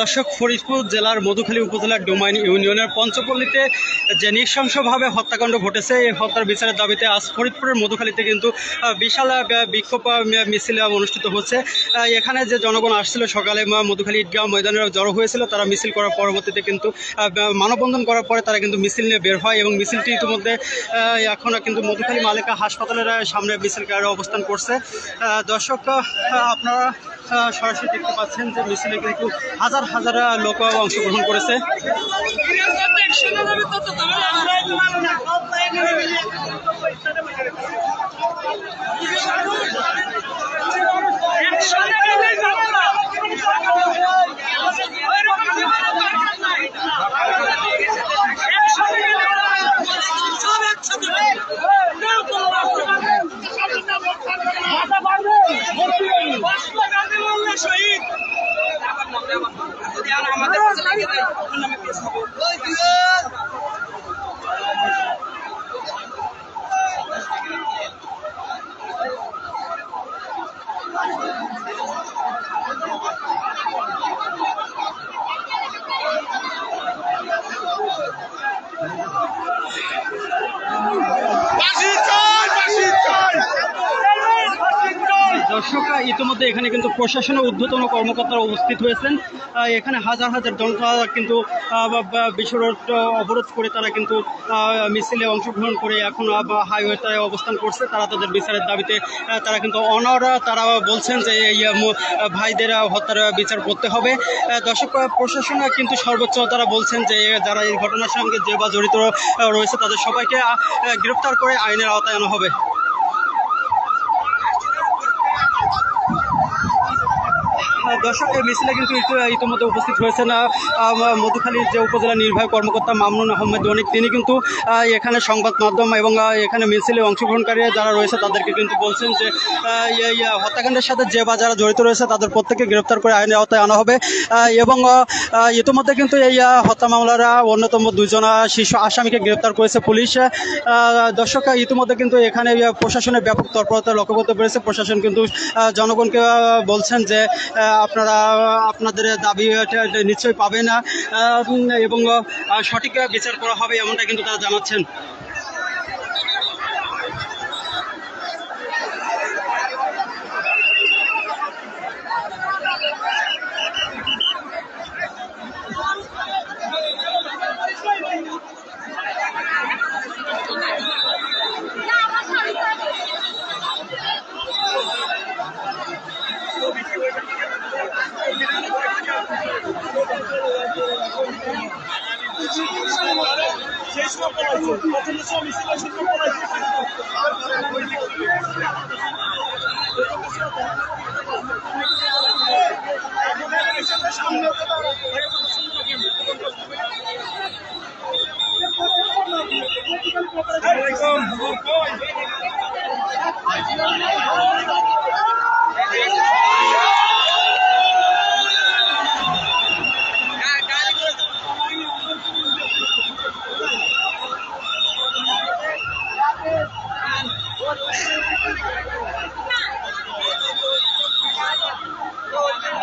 দর্শক, ফরিদপুর জেলার মধুখালী উপজেলার ডোমাইন ইউনিয়নের পঞ্চপল্লীতে যে নৃশংসভাবে হত্যাকাণ্ড ঘটেছে, এই হত্যার বিচারের দাবিতে আজ ফরিদপুরের মধুখালীতে কিন্তু বিশাল বিক্ষোভ মিছিল অনুষ্ঠিত হচ্ছে। এখানে যে জনগণ আসছিল সকালে মধুখালী ঈদগাহ ময়দানে জড়ো হয়েছিল, তারা মিছিল করার পরবর্তীতে কিন্তু মানববন্ধন করার পরে তারা কিন্তু মিছিল নিয়ে বের হয় এবং মিছিলটি ইতিমধ্যে এখন কিন্তু মধুখালী মালিকা হাসপাতালের সামনে মিছিলকারীরা অবস্থান করছে। দর্শক আপনারা সরাসরি দেখতে পাচ্ছেন যে মিছিলে কিন্তু হাজার হাজার লোক অংশগ্রহণ করেছে। দর্শকরা ইতিমধ্যে এখানে কিন্তু প্রশাসনের ঊর্ধ্বতন কর্মকর্তারা উপস্থিত হয়েছেন। এখানে হাজার হাজার জনতা কিন্তু আহ, বা- বা বিশ্ব রোড অবরোধ করে তারা কিন্তু মিছিলে অংশগ্রহণ করে এখন হাইওয়েতে অবস্থান করছে। তারা তাদের বিচারের দাবিতে তারা কিন্তু অনরা তারা বলছেন যে এই ভাইদের হত্যার বিচার করতে হবে। দর্শক প্রশাসন কিন্তু সর্বোচ্চ তারা বলছেন যে যারা এই ঘটনার সঙ্গে যে বা জড়িত রয়েছে তাদের সবাইকে আহ, গ্রেফতার করে আইনের আওতায় আনা হবে। দর্শক এই মিছিলে কিন্তু ইতিমধ্যে উপস্থিত হয়েছেন মধুখালীর যে উপজেলা নির্বাহী কর্মকর্তা মামনুন আহমেদ অনেক তিনি কিন্তু এখানে সংবাদ মাধ্যম এবং এখানে মিছিলে অংশগ্রহণকারী যারা রয়েছে তাদেরকে কিন্তু বলছেন যে এই হত্যাকাণ্ডের সাথে যে বা যারা জড়িত রয়েছে তাদের প্রত্যেককে গ্রেপ্তার করে আইনের আওতায় আনা হবে। এবং ইতিমধ্যে কিন্তু এই হত্যা মামলারা অন্যতম দুজন শিশু আসামিকে গ্রেপ্তার করেছে পুলিশ। দর্শক ইতিমধ্যে কিন্তু এখানে প্রশাসনের ব্যাপক তৎপরতা লক্ষ্য করতে পেরেছে। প্রশাসন কিন্তু জনগণকে বলছেন যে আপনারা, আপনাদের দাবি নিশ্চয়ই পাবে না এবং সঠিক বিচার করা হবে এমনটা কিন্তু তারা জানাচ্ছেন। শেষ করে পড়াইছে প্রথমে সব মিছিল শেষ করে পড়াইছে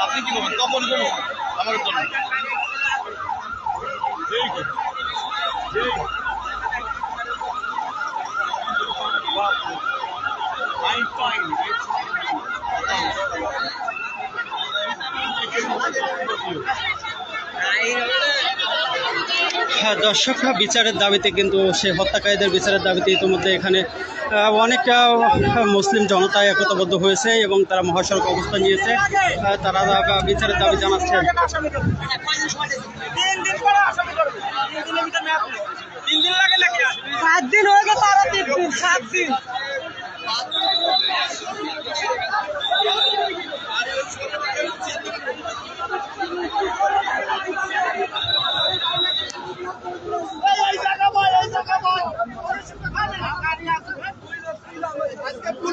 আপনি কি করবেন তপন করুন আমার জন্য হ্যাঁ দর্শক বিচারের দাবিতে কিন্তু সেই হত্যাকারীদের বিচারের দাবিতে ইতিমধ্যে এখানে অনেক মুসলিম জনতা একতাবদ্ধ হয়েছে এবং তারা মহাসড়ক অবস্থান নিয়েছে তারা বিচারের দাবি জানাচ্ছেন? সাত দিন হয়ে গেছে আরও তিন দিন, সাত দিন এই জায়গা বল, এই জায়গা বল।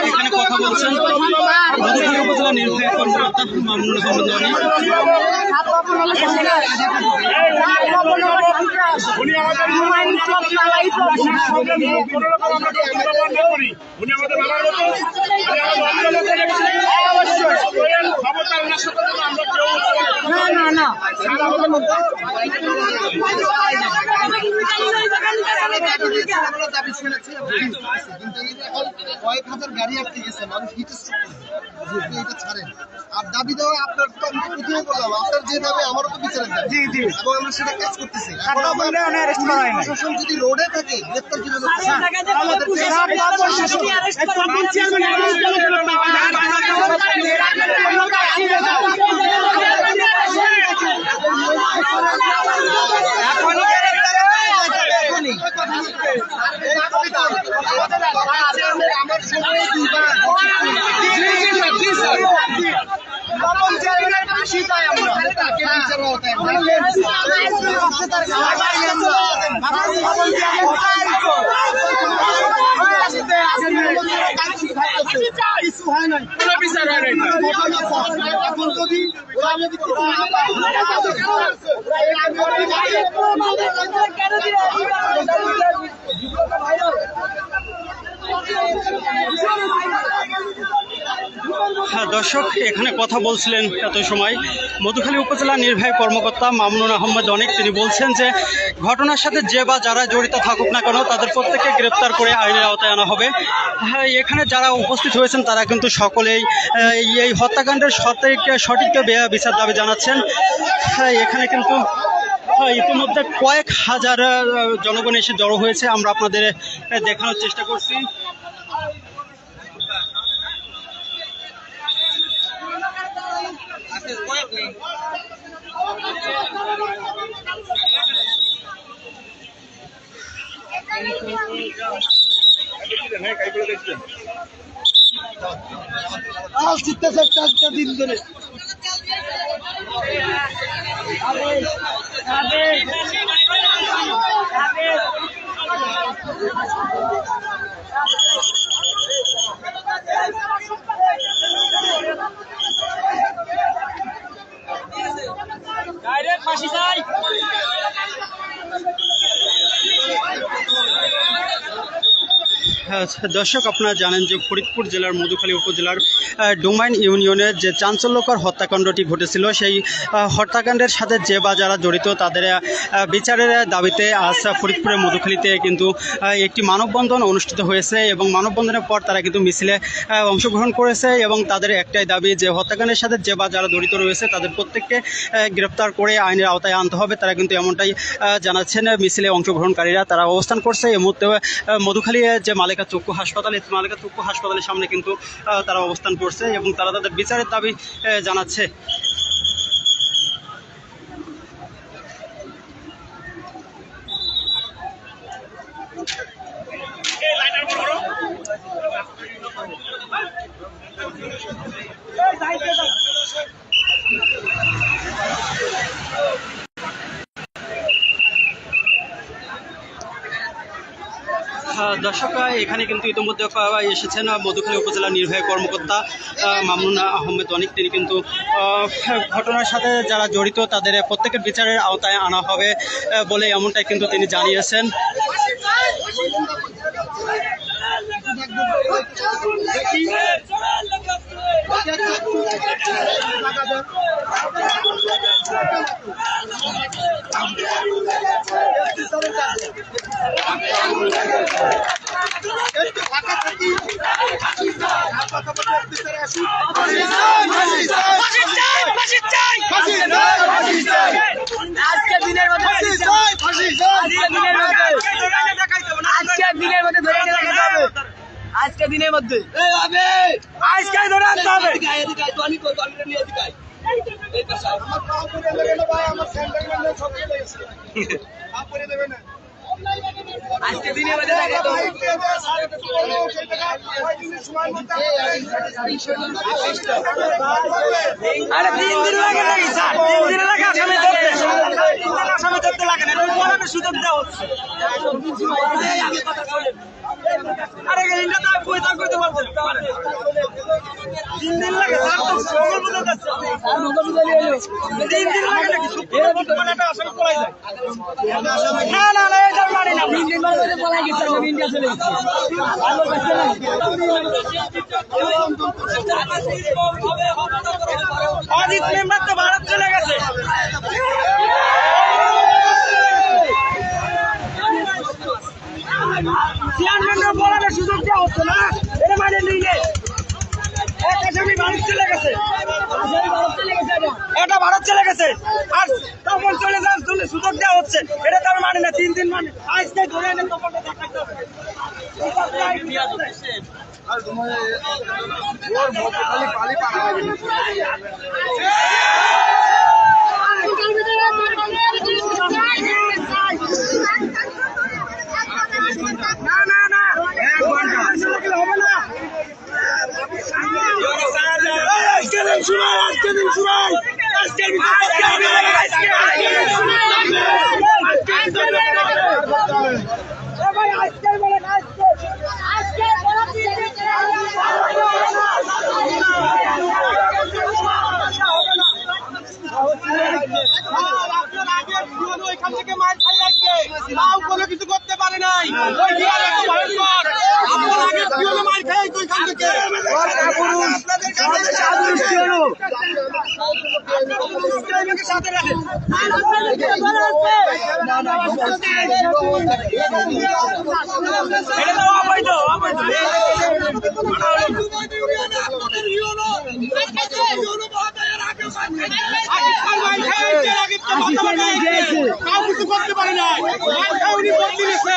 এখানে কথা বলছেন মধুখালী উপজেলা নির্বাহী কর্মকর্তা মামুনুল আহমেদ উনি আমাদের Thank you. দাবি শুনেছি এবং কিন্তু এখন কয়েক হাজার গাড়ি আটকে গেছে মানুষ হিট এটা ছাড়েন আর দাবি দেওয়া আপনার তো আমি প্রথমে বললাম আপনার যে দাবি আমারও তো বিচারের দাবি জি জি এবং আমরা সেটা কাজ করতেছি এখন হয়। প্রশাসন যদি রোডে থাকে গ্রেপ্তার কীভাবে করছে? আমার সময় দুইবার কিছু হয় নাই কোনো বিচার হয় না এখন যদি ওরা যদি কিছু হ্যাঁ দর্শক, এখানে কথা বলছিলেন এত সময়। মধুখালী উপজেলা নির্বাহী কর্মকর্তা মামুনুর আহমেদ অনেক, তিনি বলছেন যে, ঘটনার সাথে যে বা যারা জড়িত থাকুক না কেন, তাদের প্রত্যেককে গ্রেপ্তার করে আইনের আওতায় আনা হবে। হ্যাঁ এখানে যারা উপস্থিত হয়েছেন, তারা কিন্তু সকলেই এই- হত্যাকাণ্ডের সঠিক সঠিক বিচার দাবি জানাচ্ছেন। হ্যাঁ এখানে কিন্তু ইতিমধ্যে কয়েক হাজার জনগণ এসে জড়ো হয়েছে। আমরা আপনাদের দেখানোর চেষ্টা করছি। আজ জিততেছে চারটা দিন ধরে ডাইরেক্ট ফাঁসি চাই হ্যাঁ, দর্শক, আপনারা জানেন যে ফরিদপুর জেলার, মধুখালী উপজেলার ডোমাইন ইউনিয়নের যে চাঞ্চল্যকর হত্যাকাণ্ডটি ঘটেছিল, সেই হত্যাকাণ্ডের সাথে যে বা যারা জড়িত, তাদের বিচারের দাবিতে আজ ফরিদপুরের মধুখালীতে কিন্তু একটি মানববন্ধন অনুষ্ঠিত হয়েছে এবং মানববন্ধনের পর তারা কিন্তু মিছিলে অংশগ্রহণ করেছে এবং তাদের একটাই দাবি যে হত্যাকাণ্ডের সাথে যে বা যারা জড়িত রয়েছে, তাদের প্রত্যেককে গ্রেপ্তার করে আইনের আওতায় আনতে হবে। তারা কিন্তু এমনটাই জানাচ্ছেন, মিছিলে অংশগ্রহণকারীরা। তারা অবস্থান করছে। এই মুহূর্তে মধুখালী যে মালিকা চক্ষু হাসপাতাল এই মালিকা চক্ষু হাসপাতালের সামনে কিন্তু তারা অবস্থান করছে এবং তারা তাদের বিচারের দাবি জানাচ্ছে। আহ, দর্শকরা, এখানে কিন্তু ইতিমধ্যে এসেছেন মধুখালী উপজেলা নির্বাহী কর্মকর্তা মামুন আহমেদ অনিক। তিনি কিন্তু ঘটনার সাথে যারা জড়িত, তাদের প্রত্যেকের বিচারের আওতায় আনা হবে বলে এমনটাই কিন্তু তিনি জানিয়েছেন। আজকে দিনের মধ্যে আজকে দিনের মধ্যে ধরে নিয়ে যাবে আজকে দিনের মধ্যে আজকে ধরে আনতে হবে আমার আজকে দেখাতে হবে আরে তিন দিন লাগে নাকি স্যার। তিন দিন লাগে আসামি ধরতে তিন দিন আসামি ধরতে লাগে না এটা পরে সুযোগ দেওয়া হচ্ছে। আরে এটা তো কই তা কইতে পারব তিন দিন লাগে, স্যার, তো মতো যাচ্ছে তিন দিন লাগে নাকি? কোর্ট একটা আসামি পলাই যায়। না না না এটা মানি না। তিন দিন মধ্যে গেছে, আমি ইন্ডিয়া চলে গেছি। আমার কাছে নাই অজিত মেম্বার তো ভারত চলে গেছে। চেয়ারম্যানরা বলার সুযোগ দেওয়া হচ্ছে না, এটা মানে নিয়ে এক আসামি ভারত চলে গেছে। এটা ভারত চলে গেছে আর তখন চলে জন্য সুযোগ দেওয়া হচ্ছে। এটা তো আমি মানি না, তিন দিন মানে। আজকে ধরে এনে আজকে দিন শুনাই আজকে দিন শুনাই। আজকে আজকে আজকে ওইখান থেকে মার খাই আসছে তাও কোনো কিছু করতে পারে নাই। করতে পারে না উনি বদলি গেছে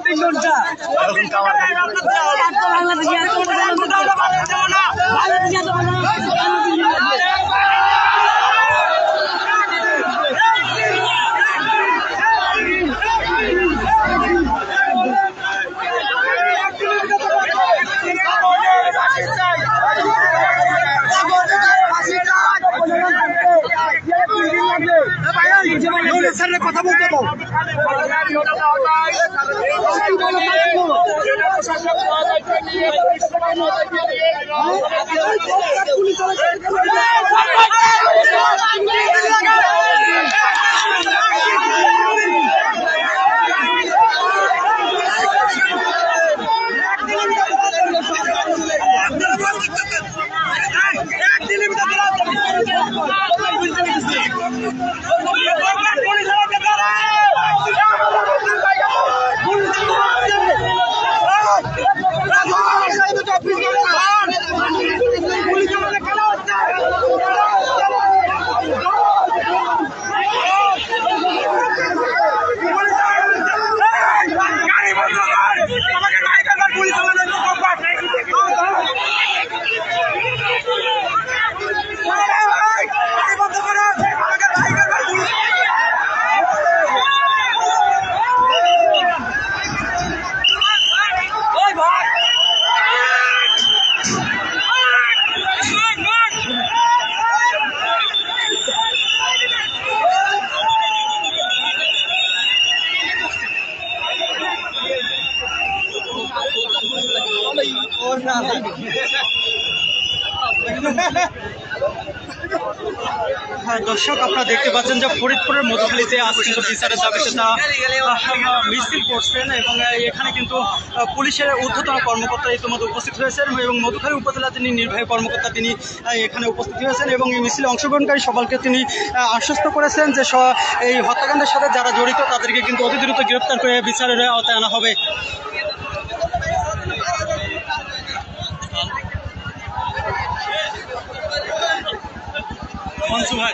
এত বাংলাদেশি গাড়ি দর্শক আপনারা দেখতে পাচ্ছেন যে ফরিদপুরের মধুখালীতে আজ কিন্তু বিচারের তারা আহ, মিছিল করছেন এবং এখানে কিন্তু পুলিশের ঊর্ধ্বতন কর্মকর্তা ইতিমধ্যে উপস্থিত হয়েছেন এবং মধুখালী উপজেলা তিনি নির্বাহী কর্মকর্তা তিনি এখানে উপস্থিত হয়েছেন এবং এই মিছিলে অংশগ্রহণকারী সকলকে তিনি আশ্বস্ত করেছেন যে এই হত্যাকাণ্ডের সাথে যারা জড়িত তাদেরকে কিন্তু অতি দ্রুত গ্রেপ্তার করে বিচারের আওতায় আনা হবে। মনসু ভাই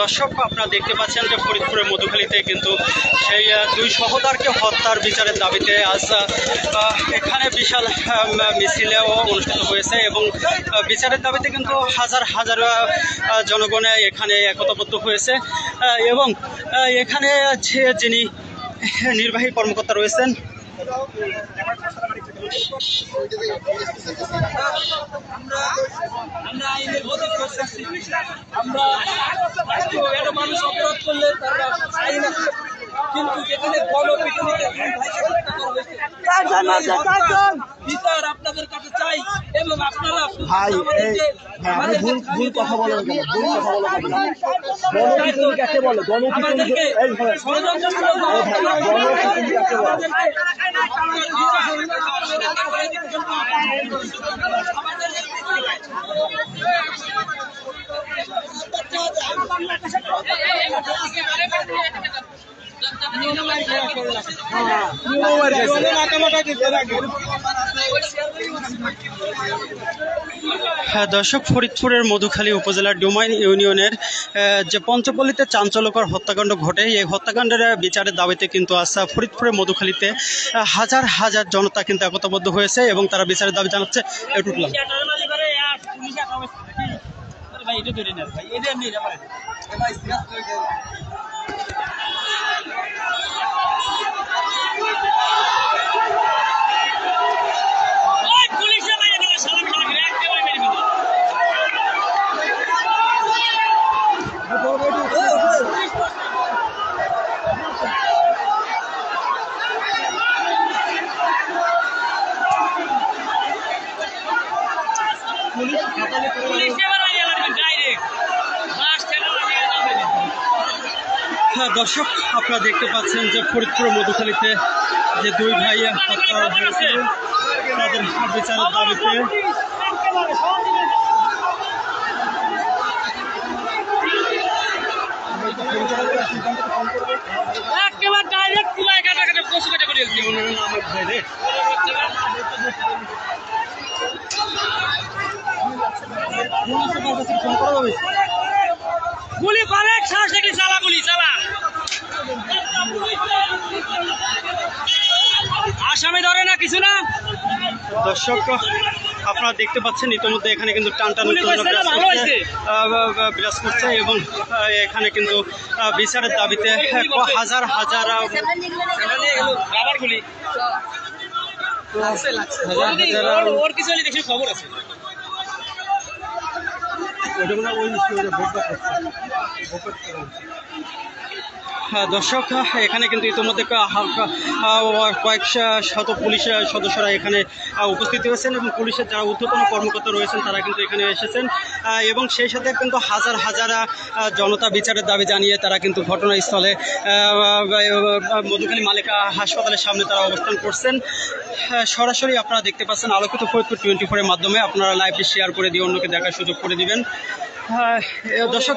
দর্শক, আপনারা দেখতে পাচ্ছেন যে ফরিদপুরের মধুখালীতে কিন্তু সেই দুই সহোদরকে হত্যার বিচারের দাবিতে আজ এখানে বিশাল মিছিলেও অনুষ্ঠিত হয়েছে এবং বিচারের দাবিতে কিন্তু হাজার হাজার জনগণে এখানে একতাবদ্ধ হয়েছে। এবং এখানে যিনি নির্বাহী কর্মকর্তা রয়েছেন আমরা আইনের অধিক করতেছি আমরা একটু মানুষ অপরাধ করলে তার আইন আছে কিন্তু যেখানে গণপিটুনিতে দুই ভাইকে হত্যা করা হয়েছে, বিচার আপনাদের কাছে চাই এবং আপনারা ভাই, এই- ভুল- ভুল কথা বলেন কেন? ভুল কথা বলেন গণপিটুনি কাকে বলে? গণপিটুনি ষড়যন্ত্রমূলক গণপিটুনি কাকে বলে? হ্যাঁ দর্শক, ফরিদপুরের মধুখালী উপজেলার ডোমাইন ইউনিয়নের যে পঞ্চপল্লীতে চাঞ্চল্যকর হত্যাকাণ্ড ঘটে, এই হত্যাকাণ্ডের বিচারের দাবিতে কিন্তু আজ ফরিদপুরের মধুখালীতে হাজার হাজার জনতা কিন্তু একতাবদ্ধ হয়েছে এবং তারা বিচারের দাবি জানাচ্ছে ভাই, এটা ধরে এটা নিয়ে যাবে পুলিশে মেরে দিলে সালাম সালাম একেবারে মেরে দিল পুলিশ এবার আইয়া লাগবে ডাইরেক্ট বাস ঠেলা লাগিয়ে যাবে হ্যাঁ দর্শক আপনারা দেখতে পাচ্ছেন যে ফরিদপুরের মধুখালীতে যে দুই ভাই হত্যা হয়েছিল তাদের বিচারের দাবিতে। একেবারে ডাইরেক্ট কুলায় কাটা কাটা কষু কাটা করে দিচ্ছি আমার ভাই রে ফোন করা যাবে গুলি করে সাহস দেখলি চালা গুলি চালা আসামি ধরে না কিছু না? দর্শক আপনারা দেখতে পাচ্ছেন ইতিমধ্যে এখানে কিন্তু টান টান গুলি উত্তেজনা করছে না, বিরাজ করছে এবং এখানে কিন্তু বিচারের দাবিতে হাজার হাজার খবর আছে। ওটা মনে ওই ভোট করছে। ভোট করছে। হ্যাঁ, দর্শক এখানে কিন্তু ইতিমধ্যে হালকা কয়েক শত পুলিশ সদস্যরা এখানে উপস্থিত হয়েছেন এবং পুলিশের যারা ঊর্ধ্বতন কর্মকর্তা রয়েছেন তারা কিন্তু এখানে এসেছেন। এবং সেই সাথে কিন্তু হাজার হাজার জনতা বিচারের দাবি জানিয়ে তারা কিন্তু ঘটনাস্থলে মধুখালী মালিকা হাসপাতালের সামনে তারা অবস্থান করছেন। হ্যাঁ, সরাসরি আপনারা দেখতে পাচ্ছেন আলোকিত ফরিদপুর টোয়েন্টি ফোরের মাধ্যমে। আপনারা লাইভটি শেয়ার করে দিয়ে অন্যকে দেখার সুযোগ করে দিবেন। হ্যাঁ, দর্শক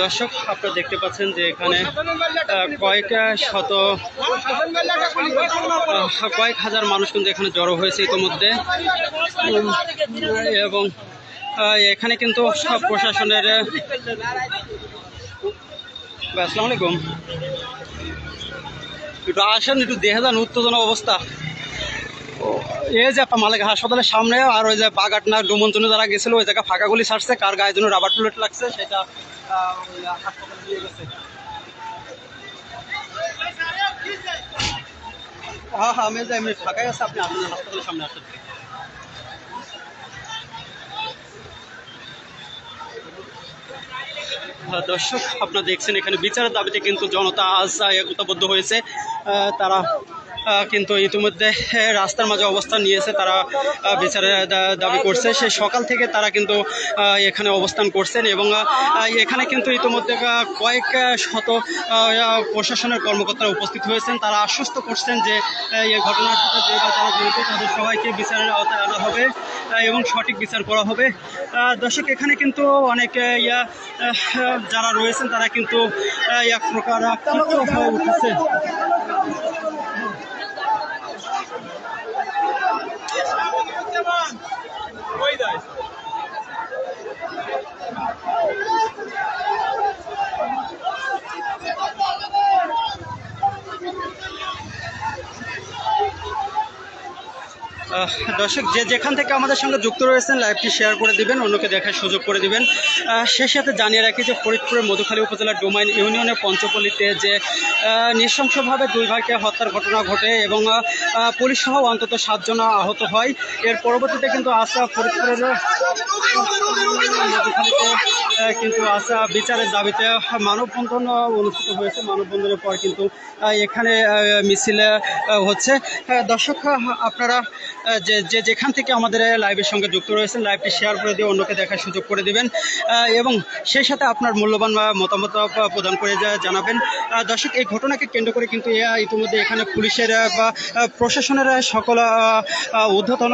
দর্শক আপনারা দেখতে পাচ্ছেন যে এখানে আহ, কয়েক শত কয়েক হাজার মানুষ কিন্তু এখানে জড়ো হয়েছে ইতিমধ্যে। এবং এখানে কিন্তু সব প্রশাসনের আসসালামু আলাইকুম। একটু আসেন একটু দেখে উত্তেজনা অবস্থা। এই যে মালিক হাসপাতালের সামনে আর ওই যে বাগাটনা ডুমন্তনে যারা গেছিল, ওই জায়গা ফাঁকাগুলি ছাড়ছে, কার গায়ে জন্য রাবার টুলেট লাগছে, সেটা হ্যাঁ হ্যাঁ আমি ফাঁকাই আছে, আপনি আসেন দর্শক, আপনারা দেখছেন, এখানে বিচারের দাবিতে কিন্তু জনতা আজ একতাবদ্ধ হয়েছে। তারা কিন্তু ইতিমধ্যে রাস্তার মাঝে অবস্থান নিয়েছে, তারা বিচারের দাবি করছে। সেই সকাল থেকে তারা কিন্তু এখানে অবস্থান করছেন এবং এখানে কিন্তু ইতিমধ্যে কয়েক শত প্রশাসনের কর্মকর্তারা উপস্থিত হয়েছেন। তারা আশ্বস্ত করছেন যে এই ঘটনার সাথে যে বা যারা জড়িত, তাদের সবাইকে বিচারের আওতায় আনা হবে এবং সঠিক বিচার করা হবে। দর্শক, এখানে কিন্তু অনেক ইয়া যারা রয়েছেন, তারা কিন্তু এক প্রকার হয়ে উঠেছে। দর্শক, যে যেখান থেকে আমাদের সঙ্গে যুক্ত রয়েছেন লাইভটি শেয়ার করে দিবেন, অন্যকে দেখার সুযোগ করে দিবেন। সে সাথে জানিয়ে রাখি যে ফরিদপুরের মধুখালী উপজেলার ডোমাইন ইউনিয়নের পঞ্চপল্লীতে যে নৃশংসভাবে দুই ভাইকে হত্যার ঘটনা ঘটে এবং পুলিশ সহ অন্তত সাতজন আহত হয়। এর পরবর্তীতে কিন্তু আসা ফরিদপুরের কিন্তু আসা বিচারের দাবিতে মানববন্ধন অনুষ্ঠিত হয়েছে। মানববন্ধনের পর কিন্তু এখানে মিছিলে হচ্ছে। দর্শক আপনারা যে যেখান থেকে আমাদের লাইভের সঙ্গে যুক্ত রয়েছেন, লাইভটি শেয়ার করে দিয়ে অন্যকে দেখার সুযোগ করে দেবেন। এবং সেই সাথে আপনার মূল্যবান মতামত প্রদান করে জানাবেন। দর্শক, এই ঘটনাকে কেন্দ্র করে কিন্তু ইতিমধ্যে এখানে পুলিশের বা প্রশাসনের সকল ঊর্ধ্বতন